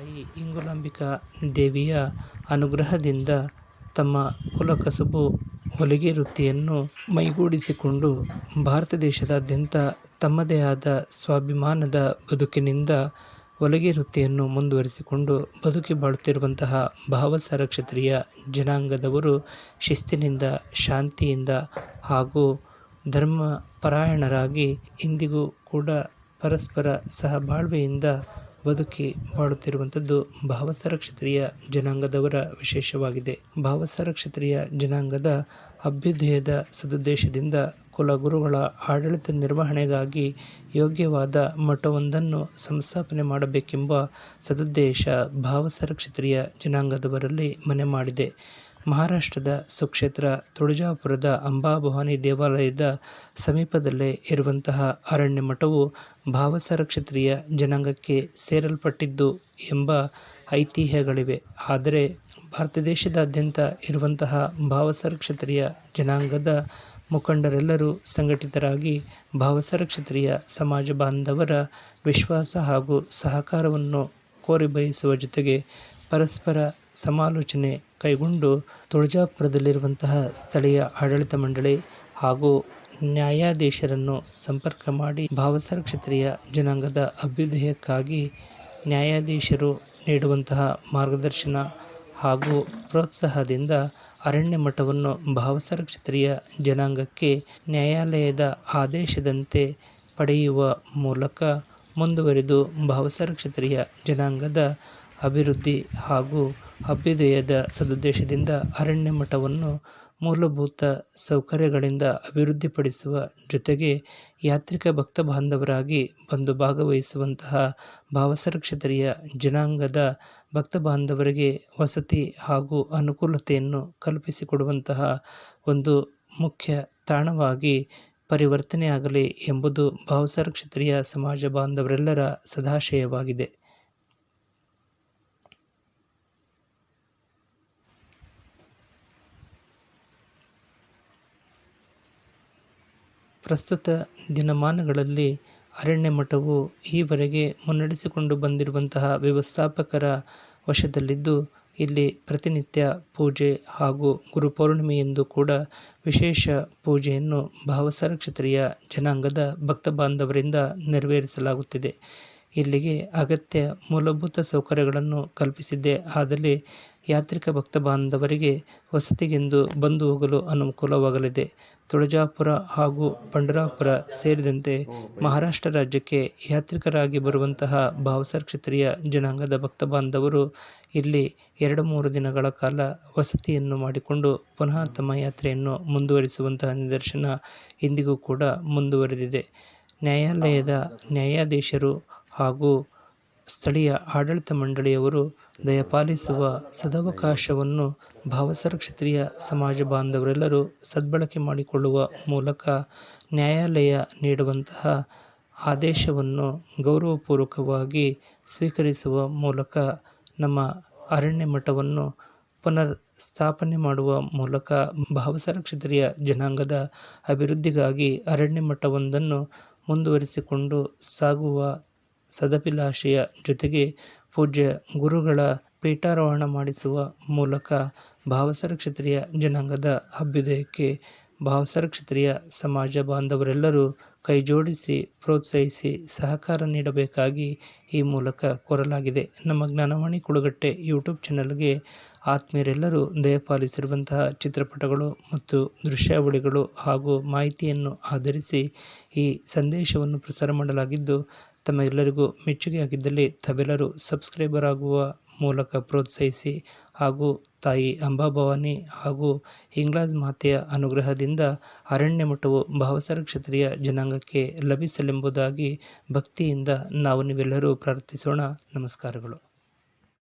ತಾಯಿ ಇಂಗುಲಾಂಬಿಕಾ ದೇವಿಯ ಅನುಗ್ರಹದಿಂದ ತಮ್ಮ ಕುಲಕಸುಬು ಹೊಲಿಗೆ ವೃತ್ತಿಯನ್ನು ಮೈಗೂಡಿಸಿಕೊಂಡು ಭಾರತ ದೇಶದಾದ್ಯಂತ ತಮ್ಮದೇ ಆದ ಸ್ವಾಭಿಮಾನದ ಬದುಕಿನಿಂದ ಹೊಲಿಗೆ ವೃತ್ತಿಯನ್ನು ಮುಂದುವರಿಸಿಕೊಂಡು ಬದುಕಿ ಬಾಳುತ್ತಿರುವಂತಹ ಭಾವಸಾರ ಕ್ಷತ್ರಿಯ ಜನಾಂಗದವರು ಶಿಸ್ತಿನಿಂದ, ಶಾಂತಿಯಿಂದ ಹಾಗೂ ಧರ್ಮ ಪರಾಯಣರಾಗಿ ಇಂದಿಗೂ ಕೂಡ ಪರಸ್ಪರ ಸಹಬಾಳ್ವೆಯಿಂದ ಬದುಕಿ ಮಾಡುತ್ತಿರುವಂಥದ್ದು ಭಾವಸರಕ್ಷತ್ರಿಯ ಜನಾಂಗದವರ ವಿಶೇಷವಾಗಿದೆ. ಭಾವಸರಕ್ಷತ್ರಿಯ ಜನಾಂಗದ ಅಭ್ಯುದಯದ ಸದುದ್ದೇಶದಿಂದ ಕುಲಗುರುಗಳ ಆಡಳಿತ ನಿರ್ವಹಣೆಗಾಗಿ ಯೋಗ್ಯವಾದ ಮಠವೊಂದನ್ನು ಸಂಸ್ಥಾಪನೆ ಮಾಡಬೇಕೆಂಬ ಸದುದ್ದೇಶ ಭಾವಸರಕ್ಷತ್ರಿಯ ಜನಾಂಗದವರಲ್ಲಿ ಮನೆ ಮಾಡಿದೆ. ಮಹಾರಾಷ್ಟ್ರದ ಸುಕ್ಷೇತ್ರ ತುಳಜಾಪುರದ ಅಂಬಾಭವಾನಿ ದೇವಾಲಯದ ಸಮೀಪದಲ್ಲೇ ಇರುವಂತಹ ಅರಣ್ಯ ಮಠವು ಭಾವಸರ ಕ್ಷತ್ರಿಯ ಜನಾಂಗಕ್ಕೆ ಸೇರಲ್ಪಟ್ಟಿದ್ದು ಎಂಬ ಐತಿಹ್ಯಗಳಿವೆ. ಆದರೆ ಭಾರತ ದೇಶದಾದ್ಯಂತ ಇರುವಂತಹ ಭಾವಸರ ಕ್ಷತ್ರಿಯ ಜನಾಂಗದ ಮುಖಂಡರೆಲ್ಲರೂ ಸಂಘಟಿತರಾಗಿ ಭಾವಸರ ಕ್ಷತ್ರಿಯ ಸಮಾಜ ಬಾಂಧವರ ವಿಶ್ವಾಸ ಹಾಗೂ ಸಹಕಾರವನ್ನು ಕೋರಿ ಬಯಸುವ ಜೊತೆಗೆ ಪರಸ್ಪರ ಸಮಾಲೋಚನೆ ಕೈಗೊಂಡು ತುಳಜಾಪುರದಲ್ಲಿರುವಂತಹ ಸ್ಥಳೀಯ ಆಡಳಿತ ಮಂಡಳಿ ಹಾಗೂ ನ್ಯಾಯಾಧೀಶರನ್ನು ಸಂಪರ್ಕ ಮಾಡಿ ಭಾವಸರ ಕ್ಷತ್ರಿಯ ಜನಾಂಗದ ಅಭ್ಯುದಯಕ್ಕಾಗಿ ನ್ಯಾಯಾಧೀಶರು ನೀಡುವಂತಹ ಮಾರ್ಗದರ್ಶನ ಹಾಗೂ ಪ್ರೋತ್ಸಾಹದಿಂದ ಅರಣ್ಯ ಮಠವನ್ನು ಭಾವಸರ ಕ್ಷತ್ರಿಯ ಜನಾಂಗಕ್ಕೆ ನ್ಯಾಯಾಲಯದ ಆದೇಶದಂತೆ ಪಡೆಯುವ ಮೂಲಕ ಮುಂದುವರಿದು ಭಾವಸರ ಕ್ಷತ್ರಿಯ ಜನಾಂಗದ ಅಭಿವೃದ್ಧಿ ಹಾಗೂ ಅಭ್ಯುದಯದ ಸದುದ್ದೇಶದಿಂದ ಅರಣ್ಯ ಮಠವನ್ನು ಮೂಲಭೂತ ಸೌಕರ್ಯಗಳಿಂದ ಅಭಿವೃದ್ಧಿಪಡಿಸುವ ಜೊತೆಗೆ ಯಾತ್ರಿಕ ಭಕ್ತ ಬಾಂಧವರಾಗಿ ಬಂದು ಭಾಗವಹಿಸುವಂತಹ ಭಾವಸರ ಕ್ಷತ್ರಿಯ ಜನಾಂಗದ ಭಕ್ತ ಬಾಂಧವರಿಗೆ ವಸತಿ ಹಾಗೂ ಅನುಕೂಲತೆಯನ್ನು ಕಲ್ಪಿಸಿಕೊಡುವಂತಹ ಒಂದು ಮುಖ್ಯ ತಾಣವಾಗಿ ಪರಿವರ್ತನೆಯಾಗಲಿ ಎಂಬುದು ಭಾವಸರ ಕ್ಷತ್ರಿಯ ಸಮಾಜ ಬಾಂಧವರೆಲ್ಲರ ಸದಾಶಯವಾಗಿದೆ. ಪ್ರಸ್ತುತ ದಿನಮಾನಗಳಲ್ಲಿ ಅರಣ್ಯ ಮಠವು ಈವರೆಗೆ ಮುನ್ನಡೆಸಿಕೊಂಡು ಬಂದಿರುವಂತಹ ವ್ಯವಸ್ಥಾಪಕರ ವಶದಲ್ಲಿದ್ದು, ಇಲ್ಲಿ ಪ್ರತಿನಿತ್ಯ ಪೂಜೆ ಹಾಗೂ ಗುರುಪೌರ್ಣಿಮೆಯಂದು ಕೂಡ ವಿಶೇಷ ಪೂಜೆಯನ್ನು ಭಾವಸರ ಕ್ಷತ್ರಿಯ ಜನಾಂಗದ ಭಕ್ತ ಬಾಂಧವರಿಂದ ನೆರವೇರಿಸಲಾಗುತ್ತಿದೆ. ಇಲ್ಲಿಗೆ ಅಗತ್ಯ ಮೂಲಭೂತ ಸೌಕರ್ಯಗಳನ್ನು ಕಲ್ಪಿಸಿದ್ದೇ ಆದಲ್ಲಿ ಯಾತ್ರಿಕ ಭಕ್ತ ಬಾಂಧವರಿಗೆ ವಸತಿಗೆಂದು ಬಂದು ಹೋಗಲು ಅನುಕೂಲವಾಗಲಿದೆ. ತುಳಜಾಪುರ ಹಾಗೂ ಪಂಡರಾಪುರ ಸೇರಿದಂತೆ ಮಹಾರಾಷ್ಟ್ರ ರಾಜ್ಯಕ್ಕೆ ಯಾತ್ರಿಕರಾಗಿ ಬರುವಂತಹ ಭಾವಸರ್ ಕ್ಷತ್ರಿಯ ಜನಾಂಗದ ಭಕ್ತ ಬಾಂಧವರು ಇಲ್ಲಿ ಎರಡು ಮೂರು ದಿನಗಳ ಕಾಲ ವಸತಿಯನ್ನು ಮಾಡಿಕೊಂಡು ಪುನಃ ತಮ್ಮ ಯಾತ್ರೆಯನ್ನು ಮುಂದುವರಿಸುವಂತಹ ನಿದರ್ಶನ ಇಂದಿಗೂ ಕೂಡ ಮುಂದುವರೆದಿದೆ. ನ್ಯಾಯಾಲಯದ ನ್ಯಾಯಾಧೀಶರು ಹಾಗೂ ಸ್ಥಳೀಯ ಆಡಳಿತ ಮಂಡಳಿಯವರು ದಯಪಾಲಿಸುವ ಸದವಕಾಶವನ್ನು ಭಾವಸರ ಕ್ಷತ್ರಿಯ ಸಮಾಜ ಬಾಂಧವರೆಲ್ಲರೂ ಸದ್ಬಳಕೆ ಮಾಡಿಕೊಳ್ಳುವ ಮೂಲಕ ನ್ಯಾಯಾಲಯ ನೀಡುವಂತಹ ಆದೇಶವನ್ನು ಗೌರವಪೂರ್ವಕವಾಗಿ ಸ್ವೀಕರಿಸುವ ಮೂಲಕ ನಮ್ಮ ಅರಣ್ಯ ಮಠವನ್ನು ಪುನರ್ ಸ್ಥಾಪನೆ ಮಾಡುವ ಮೂಲಕ ಭಾವಸರ ಕ್ಷತ್ರಿಯ ಜನಾಂಗದ ಅಭಿವೃದ್ಧಿಗಾಗಿ ಅರಣ್ಯ ಮಠವೊಂದನ್ನು ಮುಂದುವರಿಸಿಕೊಂಡು ಸಾಗುವ ಸದಭಿಲಾಷೆಯ ಜೊತೆಗೆ ಪೂಜ್ಯ ಗುರುಗಳ ಪೀಠಾರೋಹಣ ಮಾಡಿಸುವ ಮೂಲಕ ಭಾವಸರ ಕ್ಷತ್ರಿಯ ಜನಾಂಗದ ಅಭ್ಯುದಯಕ್ಕೆ ಭಾವಸರ ಕ್ಷತ್ರಿಯ ಸಮಾಜ ಬಾಂಧವರೆಲ್ಲರೂ ಕೈಜೋಡಿಸಿ ಪ್ರೋತ್ಸಾಹಿಸಿ ಸಹಕಾರ ನೀಡಬೇಕಾಗಿ ಈ ಮೂಲಕ ಕೋರಲಾಗಿದೆ. ನಮ್ಮ ಜ್ಞಾನವಾಣಿ ಕುಳುಗಟ್ಟೆ ಯೂಟ್ಯೂಬ್ ಚಾನಲ್ಗೆ ಆತ್ಮೀಯರೆಲ್ಲರೂ ದಯಪಾಲಿಸಿರುವಂತಹ ಚಿತ್ರಪಟಗಳು ಮತ್ತು ದೃಶ್ಯಾವಳಿಗಳು ಹಾಗೂ ಮಾಹಿತಿಯನ್ನು ಆಧರಿಸಿ ಈ ಸಂದೇಶವನ್ನು ಪ್ರಸಾರ ಮಾಡಲಾಗಿದ್ದು ತಮ್ಮೆಲ್ಲರಿಗೂ ಮೆಚ್ಚುಗೆಯಾಗಿದ್ದಲ್ಲಿ ತಾವೆಲ್ಲರೂ ಸಬ್ಸ್ಕ್ರೈಬರ್ ಆಗುವ ಮೂಲಕ ಪ್ರೋತ್ಸಾಹಿಸಿ ಹಾಗೂ ತಾಯಿ ಅಂಬಾಭವಾನಿ ಹಾಗೂ ಇಂಗ್ಲಾಜ್ ಮಾತೆಯ ಅನುಗ್ರಹದಿಂದ ಅರಣ್ಯ ಮಠವು ಭಾವಸರ ಕ್ಷತ್ರಿಯ ಜನಾಂಗಕ್ಕೆ ಲಭಿಸಲೆಂಬುದಾಗಿ ಭಕ್ತಿಯಿಂದ ನಾವು ನೀವೆಲ್ಲರೂ ಪ್ರಾರ್ಥಿಸೋಣ. ನಮಸ್ಕಾರಗಳು.